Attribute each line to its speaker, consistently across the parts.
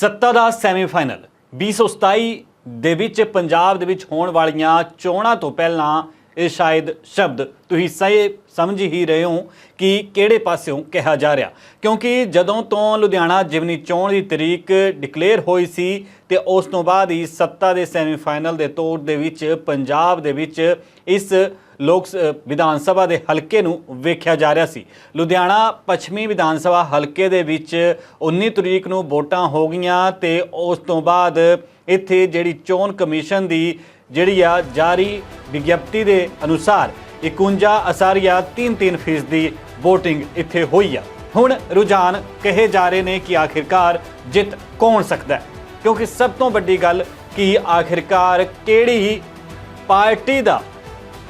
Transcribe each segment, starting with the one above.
Speaker 1: ਸੱਤਾ ਦਾ ਸੈਮੀਫਾਈਨਲ। 2027 ਦੇ ਵਿੱਚ ਪੰਜਾਬ ਦੇ ਵਿੱਚ ਹੋਣ ਵਾਲੀਆਂ ਚੋਣਾਂ ਤੋਂ ਪਹਿਲਾਂ ਇਹ ਸ਼ਾਇਦ ਸ਼ਬਦ ਤੁਸੀਂ ਸਹੀ ਸਮਝ ਹੀ ਰਹੇ ਹੋ ਕਿ ਕਿਹੜੇ ਪਾਸਿਓਂ ਕਿਹਾ ਜਾ ਰਿਹਾ। ਕਿਉਂਕਿ ਜਦੋਂ ਤੋਂ ਲੁਧਿਆਣਾ ਜਿਮਨੀ ਚੋਣ ਦੀ ਤਰੀਕ ਡਿਕਲੇਅਰ ਹੋਈ ਸੀ ਤੇ ਉਸ ਤੋਂ ਬਾਅਦ ਹੀ ਸੱਤਾ ਦੇ ਸੈਮੀਫਾਈਨਲ ਦੇ ਤੌਰ ਦੇ ਵਿੱਚ ਪੰਜਾਬ ਦੇ ਵਿੱਚ ਇਸ ਲੋਕ ਸ- ਵਿਧਾਨ ਸਭਾ ਦੇ ਹਲਕੇ ਨੂੰ ਵੇਖਿਆ ਜਾ ਰਿਹਾ ਸੀ। ਲੁਧਿਆਣਾ ਪੱਛਮੀ ਵਿਧਾਨ ਸਭਾ ਹਲਕੇ ਦੇ ਵਿੱਚ 19 ਤਰੀਕ ਨੂੰ ਵੋਟਾਂ ਹੋ ਗਈਆਂ ਤੇ ਉਸ ਤੋਂ ਬਾਅਦ ਇੱਥੇ ਜਿਹੜੀ ਚੋਣ ਕਮਿਸ਼ਨ ਦੀ ਜਿਹੜੀ ਆ ਜਾਰੀ ਵਿਗਿਆਪਤੀ ਦੇ ਅਨੁਸਾਰ 51 ਅਸਾਰੀਆ 3-3 ਫੀਸਦੀ VOTING ਇੱਥੇ ਹੋਈ ਆ। ਹੁਣ ਰੁਝਾਨ ਕਹੇ ਜਾ ਰਹੇ ਨੇ ਕਿ ਆਖਿਰਕਾਰ ਜਿੱਤ ਕੌਣ ਸਕਦਾ ਕਿਉਂਕਿ ਸਭ ਤੋਂ ਵੱਡੀ ਗੱਲ ਕਿ ਆਖਿਰਕਾਰ ਕਿਹੜੀ ਪਾਰਟੀ ਦਾ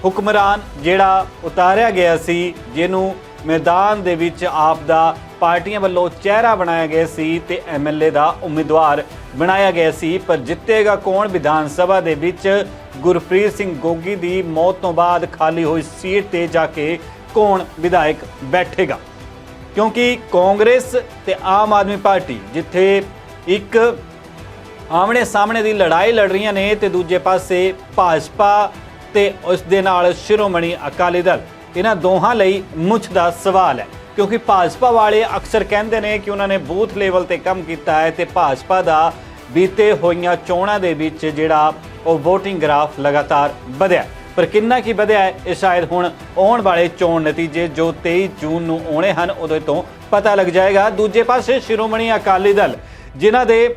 Speaker 1: ਹੁਕਮਰਾਨ ਜਿਹੜਾ ਉਤਾਰਿਆ ਗਿਆ ਸੀ, ਜਿਹਨੂੰ ਮੈਦਾਨ ਦੇ ਵਿੱਚ ਆਪ ਦਾ ਪਾਰਟੀਆਂ ਵੱਲੋਂ ਚਿਹਰਾ ਬਣਾਇਆ ਗਿਆ ਸੀ ਤੇ ਐਮਐਲਏ ਦਾ ਉਮੀਦਵਾਰ ਬਣਾਇਆ ਗਿਆ ਸੀ, ਪਰ ਜਿੱਤੇਗਾ ਕੌਣ? ਵਿਧਾਨ ਸਭਾ ਦੇ ਵਿੱਚ ਗੁਰਪ੍ਰੀਤ ਸਿੰਘ ਗੋਗੀ ਦੀ ਮੌਤ ਤੋਂ ਬਾਅਦ ਖਾਲੀ ਹੋਈ ਸੀਟ ਤੇ ਜਾ ਕੇ ਕੌਣ ਵਿਧਾਇਕ ਬੈਠੇਗਾ? ਕਿਉਂਕਿ ਕਾਂਗਰਸ ਤੇ ਆਮ ਆਦਮੀ ਪਾਰਟੀ ਜਿੱਥੇ ਇੱਕ ਆਮਣੇ ਸਾਹਮਣੇ ਦੀ ਲੜਾਈ ਲੜ ਰਹੀਆਂ ਨੇ ਤੇ ਦੂਜੇ ਪਾਸੇ ਭਾਜਪਾ ਤੇ ਉਸ ਦੇ ਨਾਲ ਸ਼ਿਰੋਮਣੀ ਅਕਾਲੀ ਦਲ। ਇਹਨਾਂ ਦੋਹਾਂ ਲਈ ਮੁੱਛ ਦਾ ਸਵਾਲ ਹੈ, ਕਿਉਂਕਿ ਭਾਜਪਾ ਵਾਲੇ ਅਕਸਰ ਕਹਿੰਦੇ ਨੇ ਕਿ ਉਹਨਾਂ ਨੇ ਬੂਥ ਲੈਵਲ ਤੇ ਕੰਮ ਕੀਤਾ ਹੈ ਤੇ ਭਾਜਪਾ ਦਾ ਬੀਤੇ ਹੋਈਆਂ ਚੋਣਾਂ ਦੇ ਵਿੱਚ ਜਿਹੜਾ ਉਹ VOTING ਗ੍ਰਾਫ ਲਗਾਤਾਰ ਵਧਿਆ। ਪਰ ਕਿੰਨਾ ਕੀ ਵਧਿਆ ਹੈ, ਇਹ ਸ਼ਾਇਦ ਹੁਣ ਆਉਣ ਵਾਲੇ ਚੋਣ ਨਤੀਜੇ ਜੋ 23 ਜੂਨ ਨੂੰ ਆਉਣੇ ਹਨ ਉਦੋਂ ਤੋਂ ਪਤਾ ਲੱਗ ਜਾਏਗਾ। ਦੂਜੇ ਪਾਸੇ ਸ਼੍ਰੋਮਣੀ ਅਕਾਲੀ ਦਲ, ਜਿਨ੍ਹਾਂ ਦੇ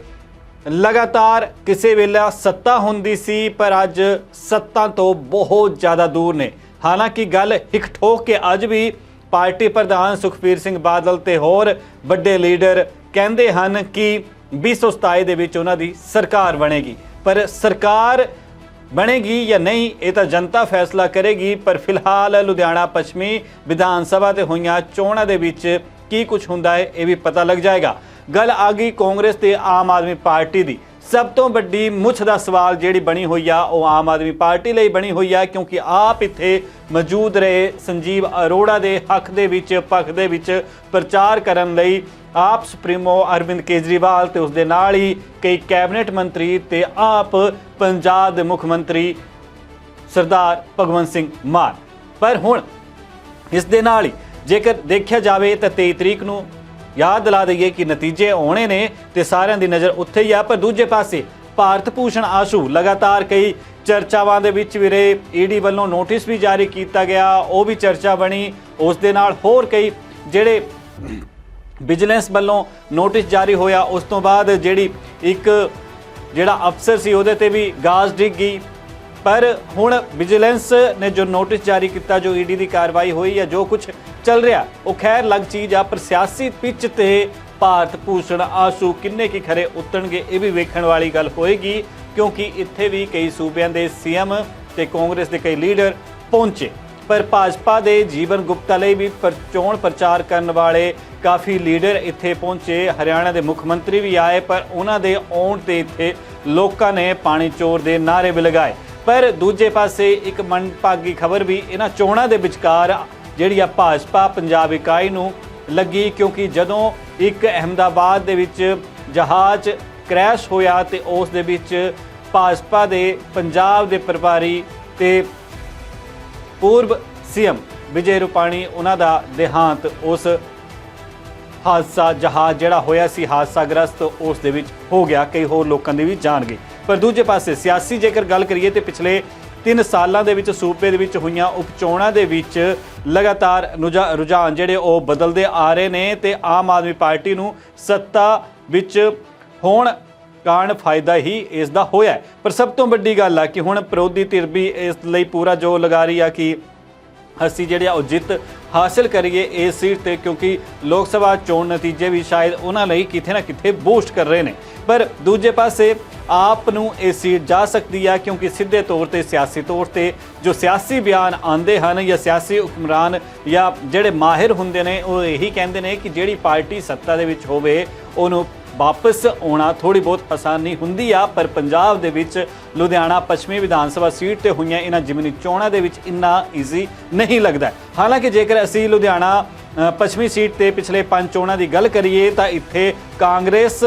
Speaker 1: ਲਗਾਤਾਰ ਕਿਸੇ ਵੇਲੇ ਸੱਤਾ ਹੁੰਦੀ ਸੀ, ਪਰ ਅੱਜ ਸੱਤਾ ਤੋਂ ਬਹੁਤ ਜ਼ਿਆਦਾ ਦੂਰ ਨੇ। ਹਾਲਾਂਕਿ ਗੱਲ ਇੱਕ ਠੋਕ ਕੇ ਅੱਜ ਵੀ ਪਾਰਟੀ ਪ੍ਰਧਾਨ ਸੁਖਬੀਰ ਸਿੰਘ ਬਾਦਲ ਤੇ ਹੋਰ ਵੱਡੇ ਲੀਡਰ ਕਹਿੰਦੇ ਹਨ ਕਿ 2027 ਦੇ ਵਿੱਚ ਉਹਨਾਂ ਦੀ ਸਰਕਾਰ ਬਣੇਗੀ। ਪਰ ਸਰਕਾਰ ਬਣੇਗੀ ਜਾਂ ਨਹੀਂ, ਇਹ ਤਾਂ ਜਨਤਾ ਫੈਸਲਾ ਕਰੇਗੀ। ਪਰ ਫਿਲਹਾਲ ਲੁਧਿਆਣਾ ਪੱਛਮੀ ਵਿਧਾਨ ਸਭਾ ਤੇ ਹੋਈਆਂ ਚੋਣਾਂ ਦੇ ਵਿੱਚ ਕੀ ਕੁਝ ਹੁੰਦਾ ਹੈ, ਇਹ ਵੀ ਪਤਾ ਲੱਗ ਜਾਏਗਾ। ਗੱਲ ਆ ਗਈ ਕਾਂਗਰਸ ਤੇ ਆਮ ਆਦਮੀ ਪਾਰਟੀ ਦੀ। ਸਭ ਤੋਂ ਵੱਡੀ ਮੁੱਛ ਦਾ ਸਵਾਲ ਜਿਹੜੀ ਬਣੀ ਹੋਈ ਆ, ਉਹ ਆਮ ਆਦਮੀ ਪਾਰਟੀ ਲਈ ਬਣੀ ਹੋਈ ਆ, ਕਿਉਂਕਿ ਆਪ ਇੱਥੇ ਮੌਜੂਦ ਰਹੇ ਸੰਜੀਵ ਅਰੋੜਾ ਦੇ ਹੱਕ ਦੇ ਵਿੱਚ, ਪੱਖ ਦੇ ਵਿੱਚ ਪ੍ਰਚਾਰ ਕਰਨ ਲਈ ਆਪ ਸੁਪਰੀਮੋ ਅਰਵਿੰਦ ਕੇਜਰੀਵਾਲ ਤੇ ਉਸ ਦੇ ਨਾਲ ਹੀ ਕਈ ਕੈਬਨਿਟ ਮੰਤਰੀ ਤੇ ਆਪ ਪੰਜਾਬ ਦੇ ਮੁੱਖ ਮੰਤਰੀ ਸਰਦਾਰ ਭਗਵੰਤ ਸਿੰਘ ਮਾਨ। ਪਰ ਹੁਣ ਇਸ ਦੇ ਨਾਲ ਹੀ ਜੇਕਰ ਦੇਖਿਆ ਜਾਵੇ ਤਾਂ 23 ਤਰੀਕ ਨੂੰ ਯਾਦ ਦਿਲਾ ਦਈਏ ਕਿ ਨਤੀਜੇ ਆਉਣੇ ਨੇ ਤੇ ਸਾਰਿਆਂ ਦੀ ਨਜ਼ਰ ਉੱਥੇ ਹੀ ਆ, ਪਰ ਦੂਜੇ ਪਾਸੇ ਭਾਰਤ ਭੂਸ਼ਣ ਆਸ਼ੂ ਲਗਾਤਾਰ ਕਈ ਚਰਚਾਵਾਂ ਦੇ ਵਿੱਚ ਵੀ ਰਹੇ। ਈਡੀ ਵੱਲੋਂ ਨੋਟਿਸ ਵੀ ਜਾਰੀ ਕੀਤਾ ਗਿਆ, ਉਹ ਵੀ ਚਰਚਾ ਬਣੀ। ਉਸ ਦੇ ਨਾਲ ਹੋਰ ਕਈ ਜਿਹੜੇ ਵਿਜੀਲੈਂਸ ਵੱਲੋਂ ਨੋਟਿਸ ਜਾਰੀ ਹੋਇਆ। ਉਸ ਤੋਂ ਬਾਅਦ ਜਿਹੜੀ ਇੱਕ ਜਿਹੜਾ ਅਫਸਰ ਸੀ, ਉਹਦੇ ਤੇ ਵੀ ਗਾਜ਼ ਡਿੱਗ ਗਈ। ਪਰ ਹੁਣ ਵਿਜੀਲੈਂਸ ਨੇ ਜੋ ਨੋਟਿਸ ਜਾਰੀ ਕੀਤਾ, ਜੋ ਈਡੀ ਦੀ ਕਾਰਵਾਈ ਹੋਈ ਹੈ, ਜੋ ਕੁਝ ਚੱਲ ਰਿਹਾ, ਉਹ ਖੈਰ ਲੱਗ ਚੀਜ਼ ਆ। ਪਰ ਸਿਆਸੀ ਪਿੱਚ ਤੇ ਭਾਰਤ ਭੂਸ਼ਣ ਆਸ਼ੂ ਕਿੰਨੇ ਕੀ ਖਰੇ ਉਤਰਨਗੇ, ਇਹ ਵੀ ਵੇਖਣ ਵਾਲੀ ਗੱਲ ਹੋਏਗੀ, ਕਿਉਂਕਿ ਇੱਥੇ ਵੀ ਕਈ ਸੂਬਿਆਂ ਦੇ ਸੀਐਮ ਤੇ ਕਾਂਗਰਸ ਦੇ ਕਈ ਲੀਡਰ ਪਹੁੰਚੇ। ਪਰ ਭਾਜਪਾ ਦੇ ਜੀਵਨ ਗੁਪਤਾ ਲਈ ਵੀ ਪਰ, ਚੋਣ ਪ੍ਰਚਾਰ ਕਰਨ ਵਾਲੇ ਕਾਫੀ ਲੀਡਰ ਇੱਥੇ ਪਹੁੰਚੇ। ਹਰਿਆਣਾ ਦੇ ਮੁੱਖ ਮੰਤਰੀ ਵੀ ਆਏ, ਪਰ ਉਹਨਾਂ ਦੇ ਆਉਣ ਤੇ ਇੱਥੇ ਲੋਕਾਂ ਨੇ ਪਾਣੀ ਚੋਰ ਦੇ ਨਾਰੇ ਵੀ ਲਗਾਏ। ਪਰ ਦੂਜੇ ਪਾਸੇ ਇੱਕ ਮੰਦਭਾਗੀ ਖਬਰ ਵੀ ਇਹਨਾਂ ਚੋਣਾਂ ਦੇ ਵਿਚਕਾਰ ਜਿਹੜੀ ਆ ਭਾਜਪਾ ਪੰਜਾਬ ਇਕਾਈ ਨੂੰ ਲੱਗੀ, ਕਿਉਂਕਿ ਜਦੋਂ ਇੱਕ ਅਹਿਮਦਾਬਾਦ ਦੇ ਵਿੱਚ ਜਹਾਜ਼ ਕ੍ਰੈਸ਼ ਹੋਇਆ ਤੇ ਉਸ ਦੇ ਵਿੱਚ ਭਾਜਪਾ ਦੇ ਪੰਜਾਬ ਦੇ ਪ੍ਰਭਾਰੀ ਤੇ ਪੂਰਬ ਸੀਐਮ ਵਿਜੇ ਰੂਪਾਣੀ, ਉਹਨਾਂ ਦਾ ਦੇਹਾਂਤ ਉਸ ਹਾਦਸਾ ਜਹਾਜ਼ ਜਿਹੜਾ ਹੋਇਆ ਸੀ, ਹਾਦਸਾਗ੍ਰਸਤ ਉਸ ਦੇ ਵਿੱਚ ਹੋ ਗਿਆ। ਕਈ ਹੋਰ ਲੋਕਾਂ ਦੀ ਵੀ ਜਾਨ ਗਈ ਪਰ ਦੂਜੇ ਪਾਸੇ ਸਿਆਸੀ ਜੇਕਰ ਗੱਲ ਕਰੀਏ ਤੇ ਪਿਛਲੇ 3 ਸਾਲਾਂ ਦੇ ਵਿੱਚ ਸੂਬੇ ਦੇ ਵਿੱਚ ਹੋਈਆਂ ਉਪਚੋਣਾਂ ਦੇ ਵਿੱਚ ਲਗਾਤਾਰ ਰੁਝਾ- ਰੁਝਾਨ ਜਿਹੜੇ ਉਹ ਬਦਲਦੇ ਆ ਰਹੇ ਨੇ ਤੇ ਆਮ ਆਦਮੀ ਪਾਰਟੀ ਨੂੰ ਸੱਤਾ ਵਿੱਚ ਹੋਣ ਕਾਰਨ ਫਾਇਦਾ ਹੀ ਇਸ ਦਾ ਹੋਇਆ ਪਰ ਸਭ ਤੋਂ ਵੱਡੀ ਗੱਲ ਆ ਕਿ ਹੁਣ ਵਿਰੋਧੀ ਧਿਰ ਵੀ ਇਸ ਲਈ ਪੂਰਾ ਜੋਰ ਲਗਾ ਰਹੀ ਆ ਕਿ ਅਸੀਂ ਜਿਹੜੇ ਆ ਉਹ ਜਿੱਤ ਹਾਸਲ ਕਰੀਏ ਇਸ ਸੀਟ ਤੇ, ਕਿਉਂਕਿ ਲੋਕ ਸਭਾ ਚੋਣ ਨਤੀਜੇ ਵੀ ਸ਼ਾਇਦ ਉਹਨਾਂ ਲਈ ਕਿਤੇ ਨਾ ਕਿਤੇ ਬੂਸਟ ਕਰ ਰਹੇ ਨੇ। ਪਰ ਦੂਜੇ ਪਾਸੇ ਆਪ ਨੂੰ ਇਹ ਸੀਟ ਜਾ ਸਕਦੀ ਆ, ਕਿਉਂਕਿ ਸਿੱਧੇ ਤੌਰ ਤੇ, ਸਿਆਸੀ ਤੌਰ ਤੇ ਜੋ ਸਿਆਸੀ ਬਿਆਨ ਆਉਂਦੇ ਹਨ ਜਾਂ ਸਿਆਸੀ ਹੁਕਮਰਾਨ ਜਾਂ ਜਿਹੜੇ ਮਾਹਿਰ ਹੁੰਦੇ ਨੇ, ਉਹ ਇਹੀ ਕਹਿੰਦੇ ਨੇ ਕਿ ਜਿਹੜੀ ਪਾਰਟੀ ਸੱਤਾ ਦੇ ਵਿੱਚ ਹੋਵੇ, ਉਹਨੂੰ ਵਾਪਸ ਆਉਣਾ ਥੋੜੀ ਬਹੁਤ ਆਸਾਨੀ ਹੁੰਦੀ ਆ, ਪਰ ਪੰਜਾਬ ਦੇ ਵਿੱਚ ਲੁਧਿਆਣਾ ਪੱਛਮੀ ਵਿਧਾਨ ਸਭਾ ਸੀਟ ਤੇ ਹੋਈਆਂ ਇਹਨਾਂ ਜਿਮਨੀ ਚੋਣਾਂ ਦੇ ਵਿੱਚ ਇੰਨਾ ਈਜ਼ੀ ਨਹੀਂ ਲੱਗਦਾ ਹਾਲਾਂਕਿ ਜੇਕਰ ਅਸੀਂ ਲੁਧਿਆਣਾ ਪੱਛਮੀ ਸੀਟ ਤੇ ਪਿਛਲੇ ਪੰਜ ਚੋਣਾਂ ਦੀ ਗੱਲ ਕਰੀਏ, ਤਾਂ ਇੱਥੇ ਕਾਂਗਰਸ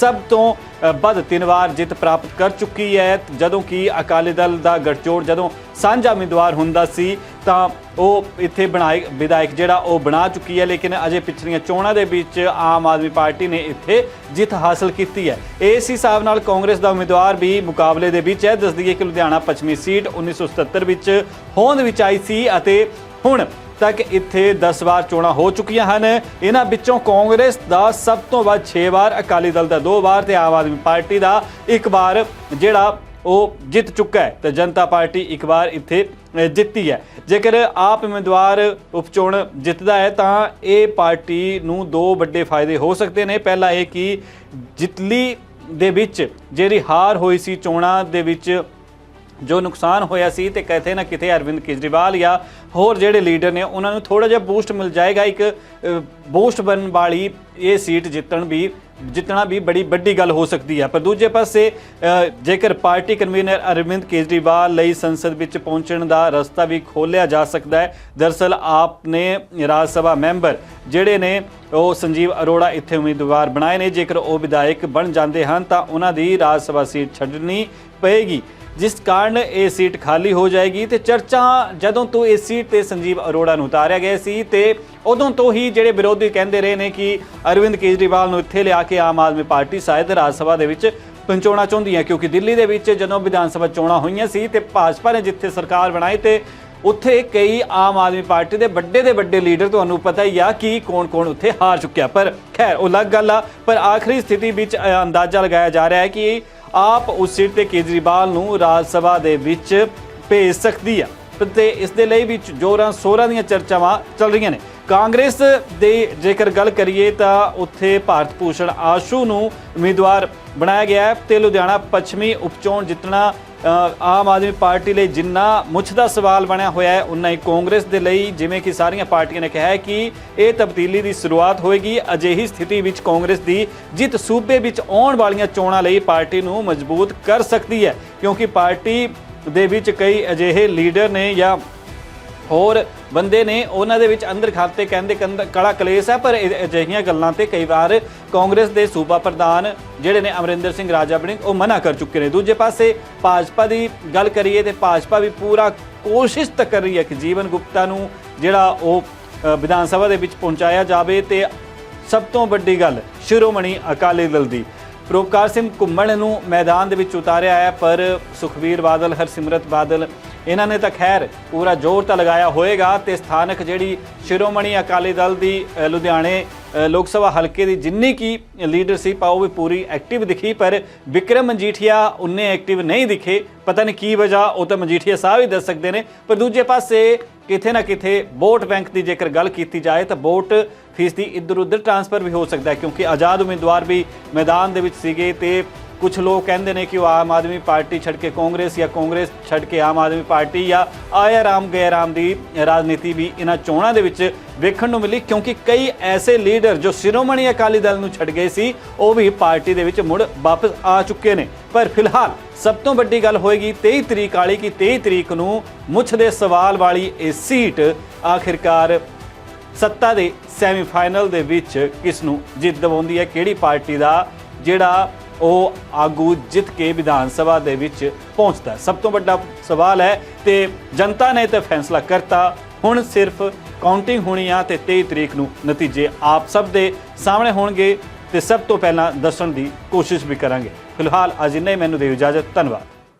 Speaker 1: ਸਭ ਤੋਂ ਵੱਧ ਤਿੰਨ ਵਾਰ ਜਿੱਤ ਪ੍ਰਾਪਤ ਕਰ ਚੁੱਕੀ ਹੈ। ਜਦੋਂ ਕਿ ਅਕਾਲੀ ਦਲ ਦਾ ਗਠਜੋੜ ਜਦੋਂ ਸਾਂਝਾ ਉਮੀਦਵਾਰ ਹੁੰਦਾ ਸੀ ਤਾਂ ਉਹ ਇੱਥੇ ਬਣਾਏ, ਵਿਧਾਇਕ ਜਿਹੜਾ ਉਹ ਬਣਾ ਚੁੱਕੀ ਹੈ, ਲੇਕਿਨ ਅਜੇ ਪਿਛਲੀਆਂ ਚੋਣਾਂ ਦੇ ਵਿੱਚ ਆਮ ਆਦਮੀ ਪਾਰਟੀ ਨੇ ਇੱਥੇ ਜਿੱਤ ਹਾਸਲ ਕੀਤੀ ਹੈ। ਇਸ ਹਿਸਾਬ ਨਾਲ ਕਾਂਗਰਸ ਦਾ ਉਮੀਦਵਾਰ ਵੀ ਮੁਕਾਬਲੇ ਦੇ ਵਿੱਚ ਹੈ। ਦੱਸ ਦਈਏ ਕਿ ਲੁਧਿਆਣਾ ਪੱਛਮੀ ਸੀਟ 1977 ਵਿੱਚ ਹੋਂਦ ਵਿੱਚ ਆਈ ਸੀ ਅਤੇ ਹੁਣ ਤੱਕ ਇੱਥੇ 10 ਵਾਰ ਚੋਣਾਂ ਹੋ ਚੁੱਕੀਆਂ ਹਨ। ਇਹਨਾਂ ਵਿੱਚੋਂ ਕਾਂਗਰਸ ਦਾ ਸਭ ਤੋਂ ਵੱਧ 6 ਵਾਰ, ਅਕਾਲੀ ਦਲ ਦਾ 2 ਵਾਰ ਤੇ ਆਮ ਆਦਮੀ ਪਾਰਟੀ ਦਾ ਇੱਕ ਵਾਰ, ਜਿਹੜਾ ਉਹ ਜਿੱਤ ਚੁੱਕਾ ਹੈ ਤੇ ਜਨਤਾ ਪਾਰਟੀ ਇੱਕ ਵਾਰ ਇੱਥੇ ਜਿੱਤੀ ਹੈ। ਜੇਕਰ ਆਪ ਉਮੀਦਵਾਰ ਉਪਚੋਣ ਜਿੱਤਦਾ ਹੈ, ਤਾਂ ਇਹ ਪਾਰਟੀ ਨੂੰ ਦੋ ਵੱਡੇ ਫਾਇਦੇ ਹੋ ਸਕਦੇ ਨੇ। ਪਹਿਲਾ ਇਹ ਕਿ ਜਿੱਤਲੀ ਦੇ ਵਿੱਚ ਜਿਹੜੀ ਹਾਰ ਹੋਈ ਸੀ ਚੋਣਾਂ ਦੇ ਵਿੱਚ, ਜੋ ਨੁਕਸਾਨ ਹੋਇਆ ਸੀ ਤੇ ਕਿਤੇ ਨਾ ਕਿਤੇ ਅਰਵਿੰਦ ਕੇਜਰੀਵਾਲ ਜਾਂ ਹੋਰ ਜਿਹੜੇ ਲੀਡਰ ਨੇ, ਉਹਨਾਂ ਨੂੰ ਥੋੜਾ ਜਿਹਾ ਬੂਸਟ ਮਿਲ ਜਾਏਗਾ। ਇੱਕ ਬੂਸਟ ਬਣਨ ਵਾਲੀ ਇਹ ਸੀਟ ਜਿੱਤਣ ਵੀ, ਜਿੱਤਣਾ ਵੀ ਬੜੀ ਵੱਡੀ ਗੱਲ ਹੋ ਸਕਦੀ ਹੈ ਪਰ ਦੂਜੇ ਪਾਸੇ ਜੇਕਰ ਪਾਰਟੀ ਕਨਵੀਨਰ ਅਰਵਿੰਦ ਕੇਜਰੀਵਾਲ ਲਈ ਸੰਸਦ ਵਿੱਚ ਪਹੁੰਚਣ ਦਾ ਰਸਤਾ ਵੀ ਖੋਲ੍ਹਿਆ ਜਾ ਸਕਦਾ ਹੈ, ਦਰਸਲ ਆਪ ਨੇ ਰਾਜ ਸਭਾ ਮੈਂਬਰ ਜਿਹੜੇ ਨੇ, ਉਹ ਸੰਜੀਵ ਅਰੋੜਾ ਇੱਥੇ ਉਮੀਦਵਾਰ ਬਣਾਏ ਨੇ। ਜੇਕਰ ਉਹ ਵਿਧਾਇਕ ਬਣ ਜਾਂਦੇ ਹਨ, ਤਾਂ ਉਹਨਾਂ ਦੀ ਰਾਜ ਸਭਾ ਸੀਟ ਛੱਡਣੀ ਪਏਗੀ। ਜਿਸ ਕਾਰਨ ਇਹ ਸੀਟ ਖਾਲੀ ਹੋ ਜਾਏਗੀ ਤੇ ਚਰਚਾ ਜਦੋਂ ਤੋਂ ਇਹ ਸੀਟ ਤੇ ਸੰਜੀਵ ਅਰੋੜਾ ਨੂੰ ਉਤਾਰਿਆ ਗਿਆ ਸੀ ਤੇ ਉਦੋਂ ਤੋਂ ਹੀ ਜਿਹੜੇ ਵਿਰੋਧੀ ਕਹਿੰਦੇ ਰਹੇ ਨੇ ਕਿ ਅਰਵਿੰਦ ਕੇਜਰੀਵਾਲ ਨੂੰ ਇੱਥੇ ਲਿਆ ਕੇ ਆਮ ਆਦਮੀ ਪਾਰਟੀ ਸ਼ਾਇਦ ਰਾਜ ਸਭਾ ਦੇ ਵਿੱਚ ਪਹੁੰਚਾਉਣਾ ਚਾਹੁੰਦੀ ਹੈ, ਕਿਉਂਕਿ ਦਿੱਲੀ ਦੇ ਵਿੱਚ ਜਦੋਂ ਵਿਧਾਨ ਸਭਾ ਚੋਣਾਂ ਹੋਈਆਂ ਸੀ ਤੇ ਭਾਜਪਾ ਨੇ ਜਿੱਥੇ ਸਰਕਾਰ ਬਣਾਈ ਤੇ ਉੱਥੇ ਕਈ ਆਮ ਆਦਮੀ ਪਾਰਟੀ ਦੇ ਵੱਡੇ ਦੇ ਵੱਡੇ ਲੀਡਰ ਤੁਹਾਨੂੰ ਪਤਾ ਹੀ ਆ ਕਿ ਕੌਣ-ਕੌਣ ਉੱਥੇ ਹਾਰ ਚੁੱਕਿਆ। ਪਰ ਖੈਰ, ਉਹ ਅਲੱਗ ਗੱਲ ਆ, ਪਰ ਆਖਰੀ ਸਥਿਤੀ ਵਿੱਚ ਅੰਦਾਜ਼ਾ ਲਗਾਇਆ ਜਾ ਰਿਹਾ ਹੈ ਕਿ ਆਪ ਉਸ ਸੀਟ ਤੇ ਕੇਜਰੀਵਾਲ ਨੂੰ ਰਾਜ ਸਭਾ ਦੇ ਵਿੱਚ ਭੇਜ ਸਕਦੀ ਆ। ਤੇ ਇਸ ਦੇ ਲਈ ਵੀ ਜੋਰਾਂ ਸੋਰਾਂ ਦੀਆਂ ਚਰਚਾਵਾਂ ਚੱਲ ਰਹੀਆਂ ਨੇ। ਕਾਂਗਰਸ ਦੇ ਜੇਕਰ ਗੱਲ ਕਰੀਏ ਤਾਂ ਉੱਥੇ ਭਾਰਤ ਭੂਸ਼ਣ ਆਸ਼ੂ ਨੂੰ ਉਮੀਦਵਾਰ ਬਣਾਇਆ ਗਿਆ ਹੈ ਤੇ ਲੁਧਿਆਣਾ ਪੱਛਮੀ ਉਪਚੋਣ ਜਿੱਤਣਾ ਆਮ ਆਦਮੀ ਪਾਰਟੀ ਲਈ ਜਿੰਨਾ ਮੁੱਛ ਦਾ ਸਵਾਲ ਬਣਿਆ ਹੋਇਆ ਹੈ ਉਨਾ ਹੀ ਕਾਂਗਰਸ ਦੇ ਲਈ, ਜਿਵੇਂ ਕਿ ਸਾਰੀਆਂ ਪਾਰਟੀਆਂ ਨੇ ਕਿਹਾ ਹੈ ਕਿ ਇਹ ਤਬਦੀਲੀ ਦੀ ਸ਼ੁਰੂਆਤ ਹੋਏਗੀ। ਅਜਿਹੀ ਸਥਿਤੀ ਵਿੱਚ ਕਾਂਗਰਸ ਦੀ ਜਿੱਤ ਸੂਬੇ ਵਿੱਚ ਆਉਣ ਵਾਲੀਆਂ ਚੋਣਾਂ ਲਈ ਪਾਰਟੀ ਨੂੰ ਮਜ਼ਬੂਤ ਕਰ ਸਕਦੀ ਹੈ, ਕਿਉਂਕਿ ਪਾਰਟੀ ਦੇ ਵਿੱਚ ਕਈ ਅਜਿਹੇ ਲੀਡਰ ਨੇ ਜਾਂ ਹੋਰ ਬੰਦੇ ਨੇ, ਉਹਨਾਂ ਦੇ ਵਿੱਚ ਅੰਦਰ ਖਾਤੇ ਕਹਿੰਦੇ ਕੰਦ ਕੜਾ ਕਲੇਸ਼ ਹੈ, ਪਰ ਇਹ ਅਜਿਹੀਆਂ ਗੱਲਾਂ ਤੇ ਕਈ ਵਾਰ ਕਾਂਗਰਸ ਦੇ ਸੂਬਾ ਪ੍ਰਧਾਨ ਜਿਹੜੇ ਨੇ ਅਮਰਿੰਦਰ ਸਿੰਘ ਰਾਜਾ ਵੜਿੰਗ ਉਹ ਮਨਾ ਕਰ ਚੁੱਕੇ ਨੇ। ਦੂਜੇ ਪਾਸੇ ਭਾਜਪਾ ਦੀ ਗੱਲ ਕਰੀਏ ਤੇ ਭਾਜਪਾ ਵੀ ਪੂਰਾ ਕੋਸ਼ਿਸ਼ ਤਾਂ ਕਰ ਰਹੀ ਹੈ ਕਿ ਜੀਵਨ ਗੁਪਤਾ ਨੂੰ ਜਿਹੜਾ ਉਹ ਵਿਧਾਨ ਸਭਾ ਦੇ ਵਿੱਚ ਪਹੁੰਚਾਇਆ ਜਾਵੇ ਤੇ ਸਭ ਤੋਂ ਵੱਡੀ ਗੱਲ ਸ਼ਿਰੋਮਣੀ ਅਕਾਲੀ ਦਲ ਦੀ ਪ੍ਰੋਪਕਾਰ ਸਿੰਘ ਘੁੰਮਣ ਨੂੰ ਮੈਦਾਨ ਦੇ ਵਿੱਚ ਉਤਾਰਿਆ ਹੈ ਪਰ ਸੁਖਵੀਰ ਬਾਦਲ ਹਰਸਿਮਰਤ ਬਾਦਲ ਇਹਨਾਂ ਨੇ ਤਾਂ ਖੈਰ ਪੂਰਾ ਜ਼ੋਰ ਤਾਂ ਲਗਾਇਆ ਹੋਏਗਾ ਤੇ ਸਥਾਨਕ ਜਿਹੜੀ ਸ਼ਿਰੋਮਣੀ ਅਕਾਲੀ ਦਲ ਦੀ ਲੁਧਿਆਣੇ ਲੋਕ ਸਭਾ ਹਲਕੇ ਦੀ ਜਿੰਨੀ ਕੀ ਲੀਡਰਸ਼ਿਪ ਆ ਉਹ ਵੀ ਪੂਰੀ ਐਕਟਿਵ ਦਿਖੀ, ਪਰ ਵਿਕਰਮ ਮਜੀਠੀਆ ਉਨੇ ਐਕਟਿਵ ਨਹੀਂ ਦਿਖੇ। ਪਤਾ ਨਹੀਂ ਕੀ ਵਜ੍ਹਾ, ਉਹ ਤਾਂ ਮਜੀਠੀਆ ਸਾਹਿਬ ਹੀ ਦੱਸ ਸਕਦੇ ਨੇ। ਪਰ ਦੂਜੇ ਪਾਸੇ ਕਿਥੇ ਨਾ ਕਿਥੇ ਵੋਟ ਬੈਂਕ ਦੀ ਜੇਕਰ ਗੱਲ ਕੀਤੀ ਜਾਏ, ਤਾਂ ਵੋਟ ਫੀਸਦੀ ਇੱਧਰ ਉੱਧਰ ਟ੍ਰਾਂਸਫਰ ਵੀ ਹੋ ਸਕਦਾ ਹੈ, ਕਿਉਂਕਿ ਆਜ਼ਾਦ ਉਮੀਦਵਾਰ ਵੀ ਮੈਦਾਨ ਦੇ ਵਿੱਚ ਸੀਗੇ ਤੇ ਕੁਝ ਲੋਕ ਕਹਿੰਦੇ ਨੇ ਕਿ ਉਹ ਆਮ ਆਦਮੀ ਪਾਰਟੀ ਛੱਡ ਕੇ ਕਾਂਗਰਸ ਜਾਂ ਕਾਂਗਰਸ ਛੱਡ ਕੇ ਆਮ ਆਦਮੀ ਪਾਰਟੀ ਜਾਂ ਆਇਆ ਰਾਮ ਗਏ ਰਾਮ ਦੀ ਰਾਜਨੀਤੀ ਵੀ ਇਹਨਾਂ ਚੋਣਾਂ ਦੇ ਵਿੱਚ ਵੇਖਣ ਨੂੰ ਮਿਲੀ, ਕਿਉਂਕਿ ਕਈ ਐਸੇ ਲੀਡਰ ਜੋ ਸ਼੍ਰੋਮਣੀ ਅਕਾਲੀ ਦਲ ਨੂੰ ਛੱਡ ਗਏ ਸੀ, ਉਹ ਵੀ ਪਾਰਟੀ ਦੇ ਵਿੱਚ ਮੁੜ ਵਾਪਸ ਆ ਚੁੱਕੇ ਨੇ। ਪਰ ਫਿਲਹਾਲ ਸਭ ਤੋਂ ਵੱਡੀ ਗੱਲ ਹੋਏਗੀ 23 ਤਰੀਕ ਵਾਲੀ ਕਿ 23 ਤਰੀਕ ਨੂੰ ਮੁੱਛ ਦੇ ਸਵਾਲ ਵਾਲੀ ਇਹ ਸੀਟ ਆਖਿਰਕਾਰ ਸੱਤਾ ਦੇ ਸੈਮੀਫਾਈਨਲ ਦੇ ਵਿੱਚ ਕਿਸ ਨੂੰ ਜਿੱਤ ਦਿਵਾਉਂਦੀ ਹੈ, ਕਿਹੜੀ ਪਾਰਟੀ ਦਾ, ਜਿਹੜਾ ਉਹ ਆਗੂ ਜਿੱਤ ਕੇ ਵਿਧਾਨ ਸਭਾ ਦੇ ਵਿੱਚ ਪਹੁੰਚਦਾ ਸਭ ਤੋਂ ਵੱਡਾ ਸਵਾਲ ਹੈ ਤੇ ਜਨਤਾ ਨੇ ਤਾਂ ਫੈਸਲਾ ਕਰਤਾ। ਹੁਣ ਸਿਰਫ ਕਾਊਂਟਿੰਗ ਹੋਣੀ ਆ ਤੇ 23 ਤਰੀਕ ਨੂੰ ਨਤੀਜੇ ਆਪ ਸਭ ਦੇ ਸਾਹਮਣੇ ਹੋਣਗੇ ਤੇ ਸਭ ਤੋਂ ਪਹਿਲਾਂ ਦੱਸਣ ਦੀ ਕੋਸ਼ਿਸ਼ ਵੀ ਕਰਾਂਗੇ। ਫਿਲਹਾਲ ਅੱਜ ਇੰਨਾ ਹੀ। ਮੈਨੂੰ ਦਿਓ ਇਜਾਜ਼ਤ। ਧੰਨਵਾਦ।